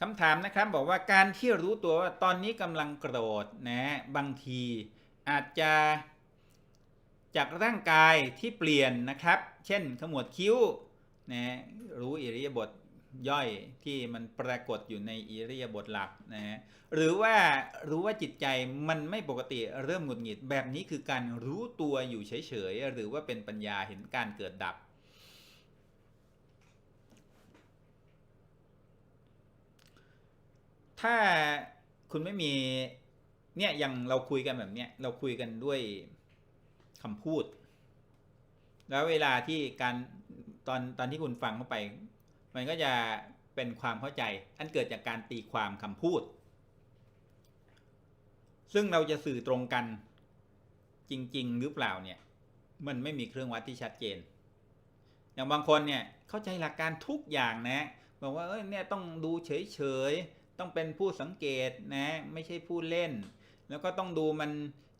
คำถามนะครับบอกว่าการที่รู้ตัวว่าตอนนี้กำลังโกรธนะบางทีอาจจะจากร่างกายที่เปลี่ยนนะครับ เช่นขมวดคิ้วนะรู้อิริยาบถย่อยที่มันปรากฏอยู่ในอิริยาบถหลักนะหรือว่ารู้ว่าจิตใจมันไม่ปกติเริ่มหงุดหงิดแบบนี้คือการรู้ตัวอยู่เฉยๆ หรือว่าเป็นปัญญาเห็นการเกิดดับ ถ้าคุณไม่มี เนี่ยอย่างเราคุยกันแบบเนี้ยเราคุยกันด้วยคำพูด แล้วเวลาที่การตอนตอนที่คุณฟังเข้าไป มันก็จะเป็นความเข้าใจ อันเกิดจากการตีความคำพูด ซึ่งเราจะสื่อตรงกันจริง ๆ หรือเปล่าเนี่ย มันไม่มีเครื่องวัดที่ชัดเจน อย่างบางคนเนี่ยเข้าใจหลักการทุกอย่างนะบอกว่าเอ้ยเนี่ยต้องดูเฉย ต้องเป็นผู้สังเกตนะไม่ใช่ผู้เล่น แล้วก็ต้องดูมัน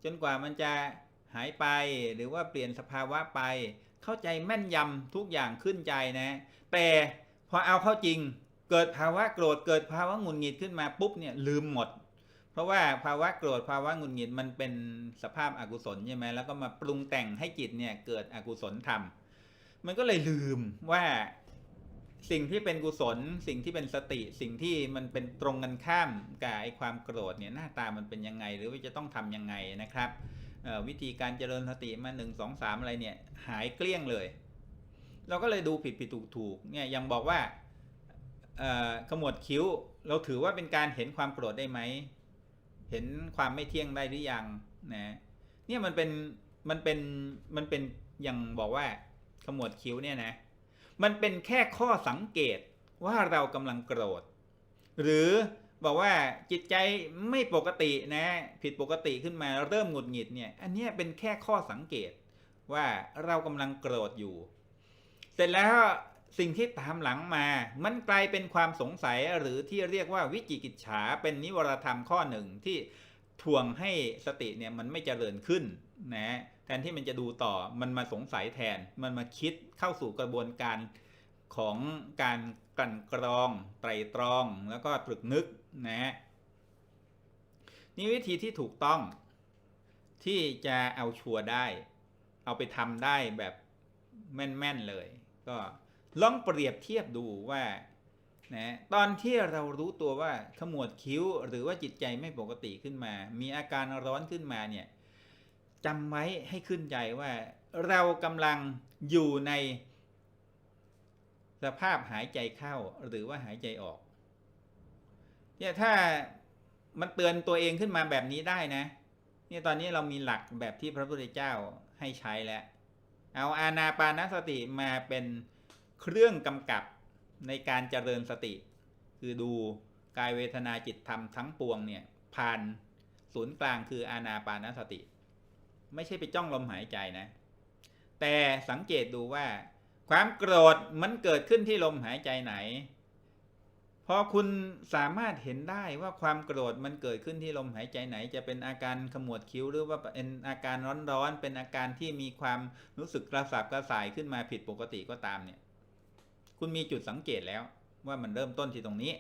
จนกว่ามันจะหายไปหรือว่าเปลี่ยนสภาวะไป เข้าใจแม่นยำทุกอย่างขึ้นใจนะ แต่พอเอาเข้าจริง เกิดภาวะโกรธเกิดภาวะหงุดหงิดขึ้นมาปุ๊บเนี่ยลืมหมด เพราะว่าภาวะโกรธภาวะหงุดหงิดมันเป็นสภาพอากุศลใช่ไหมแล้วก็มาปรุงแต่งให้จิตเนี่ยเกิดอกุศลธรรม มันก็เลยลืมว่า สิ่งที่เป็นกุศล สิ่งที่เป็นสติ สิ่งที่มันเป็นตรงกันข้ามกับไอ้ความโกรธเนี่ยหน้าตามันเป็นยังไง หรือว่าจะต้องทำยังไงนะครับวิธีการเจริญสติมาหนึ่งสองสามอะไรเนี่ยหายเกลี้ยงเลย เราก็เลยดูผิดผิดถูกถูกเนี่ยยังบอกว่าขมวดคิ้ว เราถือว่าเป็นการเห็นความโกรธได้ไหม เห็นความไม่เที่ยงได้หรือยังนะเนี่ยมันเป็นมันเป็นมันเป็นอย่างบอกว่าขมวดคิ้วเนี่ยนะ มันเป็นแค่ข้อสังเกตว่าเรากำลังโกรธ หรือบอกว่าจิตใจไม่ปกตินะ ผิดปกติขึ้นมาเริ่มหงุดหงิดเนี่ย อันนี้เป็นแค่ข้อสังเกตว่าเรากำลังโกรธอยู่ เสร็จแล้วสิ่งที่ตามหลังมา มันกลายเป็นความสงสัยหรือที่เรียกว่าวิจิกิจฉาเป็นนิวรธรรมข้อหนึ่งที่ทวงให้สติเนี่ยมันไม่เจริญขึ้นนะ แทนที่มันจะดูต่อมันมาสงสัยแทน มันมาคิดเข้าสู่กระบวนการของการกลั่นกรองไตรตรอง แล้วก็ตรึกนึกนะฮะนี่วิธีที่ถูกต้องที่จะเอาชัวร์ได้ เอาไปทำได้แบบแม่นๆเลย ก็ลองเปรียบเทียบดูว่านะตอนที่เรารู้ตัวว่าขมวดคิ้วหรือว่าจิตใจไม่ปกติขึ้นมา มีอาการร้อนขึ้นมาเนี่ย จำไว้ให้ขึ้นใจว่า เรากำลังอยู่ใน สภาพหายใจเข้าหรือว่าหายใจออกเนี่ยถ้ามันเตือนตัวเองขึ้นมาแบบนี้ได้นะเนี่ยตอนนี้เรามีหลักแบบที่พระพุทธเจ้าให้ใช้แล้ว เอาอานาปานสติมาเป็นเครื่องกำกับในการเจริญสติ คือดูกายเวทนาจิตธรรมทั้งปวงเนี่ยผ่านศูนย์กลางคืออานาปานสติ ไม่ใช่ไปจ้องลมหายใจนะ แต่สังเกตดูว่า ความโกรธมันเกิดขึ้นที่ลมหายใจไหน พอคุณสามารถเห็นได้ว่าความโกรธมันเกิดขึ้นที่ลมหายใจไหน จะเป็นอาการขมวดคิ้วหรือว่าเป็นอาการร้อนๆเป็นอาการที่มีความรู้สึกกระสับกระส่ายขึ้นมาผิดปกติก็ตามเนี่ย คุณมีจุดสังเกตแล้วว่ามันเริ่มต้นที่ตรงนี้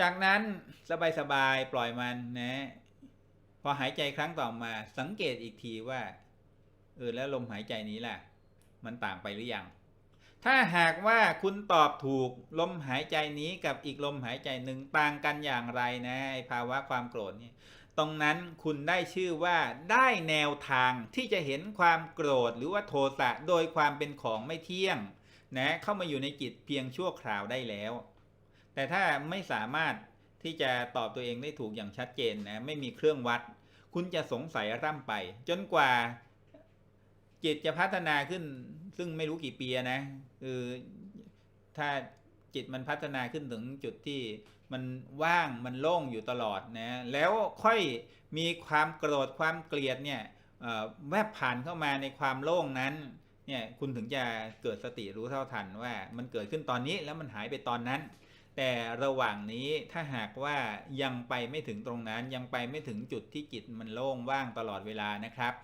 จากนั้นสบายๆปล่อยมันนะ พอหายใจครั้งต่อมาสังเกตอีกทีว่าเออแล้วลมหายใจนี้ล่ะ มันต่างไปหรือยัง ถ้าหากว่าคุณตอบถูกลมหายใจนี้กับอีกลมหายใจหนึ่งต่างกันอย่างไรนะภาวะความโกรธนี่ตรงนั้นคุณได้ชื่อว่าได้แนวทางที่จะเห็นความโกรธหรือว่าโทสะโดยความเป็นของไม่เที่ยงนะเข้ามาอยู่ในจิตเพียงชั่วคราวได้แล้ว แต่ถ้าไม่สามารถที่จะตอบตัวเองได้ถูกอย่างชัดเจนนะไม่มีเครื่องวัด คุณจะสงสัยร่ำไป จนกว่า จิตจะพัฒนาขึ้น ซึ่งไม่รู้กี่ปีนะคือถ้าจิตมันพัฒนาขึ้นถึงจุดที่มันว่างมันโล่งอยู่ตลอดนะแล้วค่อยมีความโกรธความเกลียดเนี่ยเอ่อแวบผ่านเข้ามาในความโล่งนั้นเนี่ยคุณถึงจะเกิดสติรู้เท่าทันว่ามันเกิดขึ้นตอนนี้แล้วมันหายไปตอนนั้น แต่ระหว่างนี้ถ้าหากว่ายังไปไม่ถึงตรงนั้นยังไปไม่ถึงจุดที่จิตมันโล่งว่างตลอดเวลานะครับ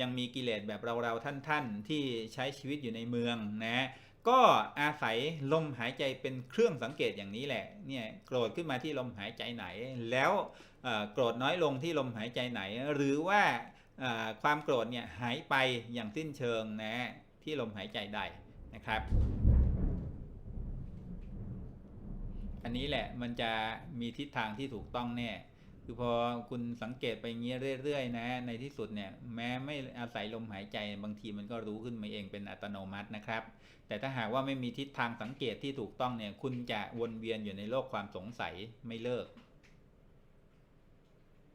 ยังมีกิเลสแบบเราๆท่านๆ ที่ใช้ชีวิตอยู่ในเมืองนะก็อาศัยลมหายใจเป็นเครื่องสังเกตอย่างนี้แหละเนี่ยโกรธขึ้นมาที่ลมหายใจไหน แล้วโกรธน้อยลงที่ลมหายใจไหน หรือว่าความโกรธเนี่ยหายไปอย่างสิ้นเชิงนะที่ลมหายใจใดนะครับ อันนี้แหละมันจะมีทิศทางที่ถูกต้องแน่คือพอคุณสังเกตไปงเงี้ยเรื่อยๆนะ ในที่สุดเนี่ยแม้ไม่อาศัยลมหายใจบางทีมันก็รู้ขึ้นมาเองเป็นอัตโนมัตินะครับ แต่ถ้าหากว่าไม่มีทิศทางสังเกตที่ถูกต้องเนี่ยคุณจะวนเวียนอยู่ในโลกความสงสัยไม่เลิก